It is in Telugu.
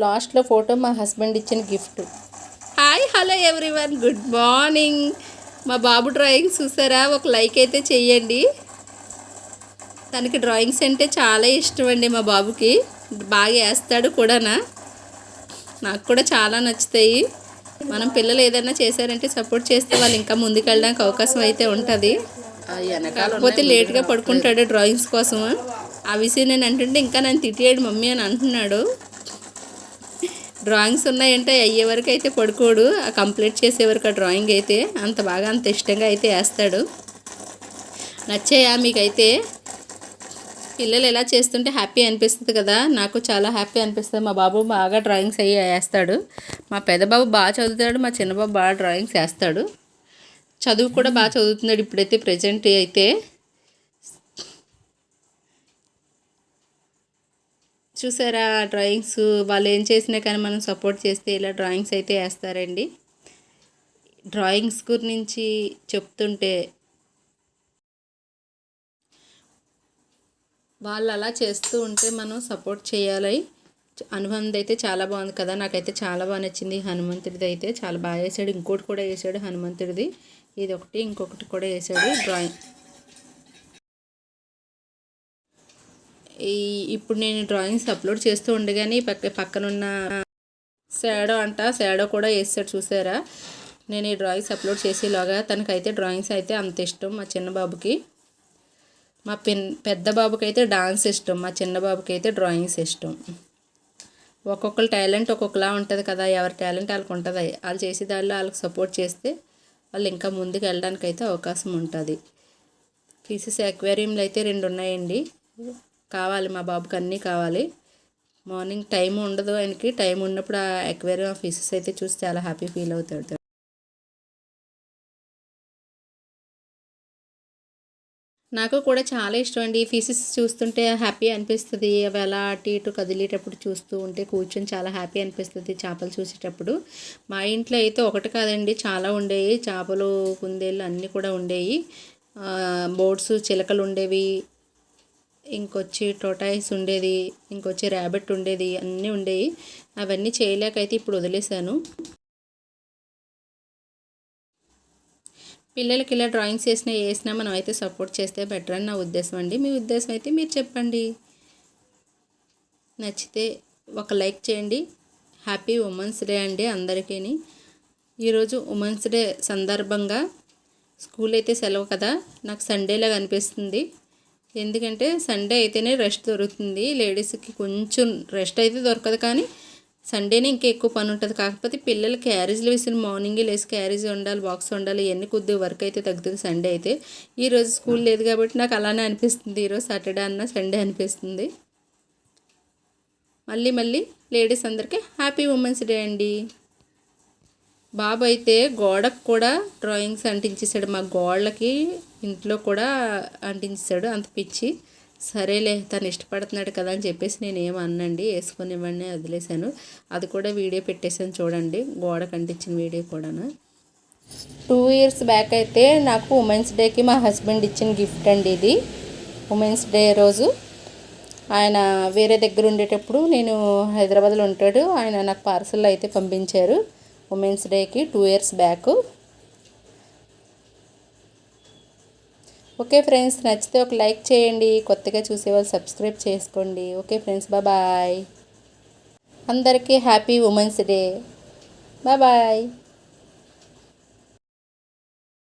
లాస్ట్లో ఫోటో మా హస్బెండ్ ఇచ్చిన gift. Hi hello everyone. Good morning. మా బాబు డ్రాయింగ్ చూసారా? ఒక లైక్ అయితే చెయ్యండి. తనకి డ్రాయింగ్స్ అంటే చాలా ఇష్టం అండి మా బాబుకి. బాగా వేస్తాడు కూడానా? నాకు కూడా చాలా నచ్చుతాయి. మనం పిల్లలు ఏదైనా చేశారంటే సపోర్ట్ చేస్తే వాళ్ళు ఇంకా ముందుకు వెళ్ళడానికి అవకాశం అయితే ఉంటుంది. కాకపోతే లేట్గా పడుకుంటాడు డ్రాయింగ్స్ కోసం ఆ విషయం నేను అంటుంటే ఇంకా నన్ను తిట్టేయడు మమ్మీ అని అంటున్నాడు. డ్రాయింగ్స్ ఉన్నాయంటే అయ్యే వరకు అయితే పడుకోడు. ఆ కంప్లీట్ చేసే వరకు ఆ డ్రాయింగ్ అయితే అంత బాగా అంత ఇష్టంగా అయితే వేస్తాడు. నచ్చాయా మీకైతే? పిల్లలు ఎలా చేస్తుంటే హ్యాపీ అనిపిస్తుంది కదా. నాకు చాలా హ్యాపీ అనిపిస్తుంది. మా బాబు బాగా డ్రాయింగ్స్ అయ్యి వేస్తాడు. మా పెద్ద బాబు బాగా చదువుతాడు. మా చిన్న బాబు బాగా డ్రాయింగ్స్ వేస్తాడు. చదువు కూడా బాగా చదువుతున్నాడు ఇప్పుడైతే ప్రజెంట్ అయితే. చూసారా డ్రాయింగ్స్? వాళ్ళు ఏం చేసినా కానీ మనం సపోర్ట్ చేస్తే ఇలా డ్రాయింగ్స్ అయితే వేస్తారండి. డ్రాయింగ్స్ గురించి చెప్తుంటే వాళ్ళు అలా చేస్తూ ఉంటే మనం సపోర్ట్ చేయాలి. హనుమంత్ అయితే చాలా బాగుంది కదా. నాకైతే చాలా బాగా నచ్చింది. హనుమంతుడిది అయితే చాలా బాగా వేసాడు. ఇంకోటి కూడా వేసాడు హనుమంతుడిది. ఇది ఒకటి ఇంకొకటి కూడా వేసాడు డ్రాయింగ్. ఈ ఇప్పుడు నేను డ్రాయింగ్స్ అప్లోడ్ చేస్తూ ఉండగానే పక్క పక్కనున్న శాడో అంట శాడో కూడా వేసాడు చూసారా? నేను ఈ డ్రాయింగ్స్ అప్లోడ్ చేసేలాగా తనకైతే డ్రాయింగ్స్ అయితే అంత ఇష్టం మా చిన్న బాబుకి. మా పెన్ పెద్ద బాబుకి అయితే డాన్స్ ఇష్టం మా చిన్న బాబుకి అయితే డ్రాయింగ్స్ ఇష్టం. ఒక్కొక్కరు టాలెంట్ ఒక్కొక్కలా ఉంటుంది కదా ఎవరి టాలెంట్ వాళ్ళకి ఉంటుంది. వాళ్ళు చేసే దానిలో వాళ్ళకి సపోర్ట్ చేస్తే వాళ్ళు ఇంకా ముందుకు వెళ్ళడానికి అయితే అవకాశం ఉంటుంది. ఫీసెస్ అక్వేరియంలో అయితే రెండు ఉన్నాయండి. కావాలి మా బాబుకి అన్నీ కావాలి. మార్నింగ్ టైం ఉండదు ఆయనకి. టైం ఉన్నప్పుడు ఆ అక్వేరియం ఫిషెస్ అయితే చూసి చాలా హ్యాపీ ఫీల్ అవుతాడు. నాకు కూడా చాలా ఇష్టం అండి. ఈ ఫిషెస్ చూస్తుంటే హ్యాపీ అనిపిస్తుంది. అవి అలా అటు ఇటు కదిలేటప్పుడు చూస్తూ ఉంటే కూర్చొని చాలా హ్యాపీ అనిపిస్తుంది చేపలు చూసేటప్పుడు. మా ఇంట్లో అయితే ఒకటి కాదండి. చాలా ఉండేవి. చేపలు కుందేళ్ళు అన్నీ కూడా ఉండేవి. బోట్స్ చిలకలు ఉండేవి. ఇంకొచ్చి టోటాయిస్ ఉండేది ఇంకొచ్చి ర్యాబిట్ ఉండేది అన్నీ ఉండేవి అవన్నీ చేయలేకైతే ఇప్పుడు వదిలేశాను. పిల్లలకి ఇలా డ్రాయింగ్స్ వేసినా వేసినా మనం అయితే సపోర్ట్ చేస్తే బెటర్ అని నా ఉద్దేశం అండి. మీ ఉద్దేశం అయితే మీరు చెప్పండి. నచ్చితే ఒక లైక్ చేయండి. హ్యాపీ ఉమెన్స్ డే అండి అందరికీ ఈరోజు ఉమెన్స్ డే సందర్భంగా స్కూల్ అయితే సెలవు కదా నాకు సండేలాగా అనిపిస్తుంది. ఎందుకంటే సండే అయితేనే రెస్ట్ దొరుకుతుంది. లేడీస్కి కొంచెం రెస్ట్ అయితే దొరకదు కానీ సండేనే ఇంకా ఎక్కువ పని ఉంటుంది. కాకపోతే పిల్లలు క్యారేజ్లు వేసిన మార్నింగే లేసి క్యారేజ్ ఉండాలి బాక్స్ ఉండాలి ఇవన్నీ కొద్దిగా వర్క్ అయితే తగ్గుతుంది సండే అయితే. ఈరోజు స్కూల్ లేదు కాబట్టి నాకు అలానే అనిపిస్తుంది. ఈరోజు సాటర్డే అన్న సండే అనిపిస్తుంది. మళ్ళీ మళ్ళీ లేడీస్ అందరికీ హ్యాపీ ఉమెన్స్ డే అండి. బాబు అయితే గోడకు కూడా డ్రాయింగ్స్ అంటించేసాడు మా గోడలకి ఇంట్లో కూడా అంటించాడు అంత పిచ్చి. సరేలే తను ఇష్టపడుతున్నాడు కదా అని చెప్పేసి నేను ఏమన్నండి వేసుకొని ఇవ్వండి వదిలేశాను. అది కూడా వీడియో పెట్టేసాను చూడండి గోడ కంటించిన వీడియో కూడాను. టూ ఇయర్స్ బ్యాక్ అయితే నాకు ఉమెన్స్ డేకి మా హస్బెండ్ ఇచ్చిన గిఫ్ట్ అండి ఇది. ఉమెన్స్ డే రోజు. ఆయన వేరే దగ్గర ఉండేటప్పుడు నేను హైదరాబాద్లో ఉంటాడు. ఆయన నాకు పార్సల్ అయితే పంపించారు. ఉమెన్స్ డేకి two years back okay friends నచ్చితే ఒక లైక్ చేయండి. కొత్తగా చూసేవాళ్ళు సబ్స్క్రైబ్ చేసుకోండి. ఓకే ఫ్రెండ్స్ బాయ్ అందరికీ హ్యాపీ ఉమెన్స్ డే. బాయ్.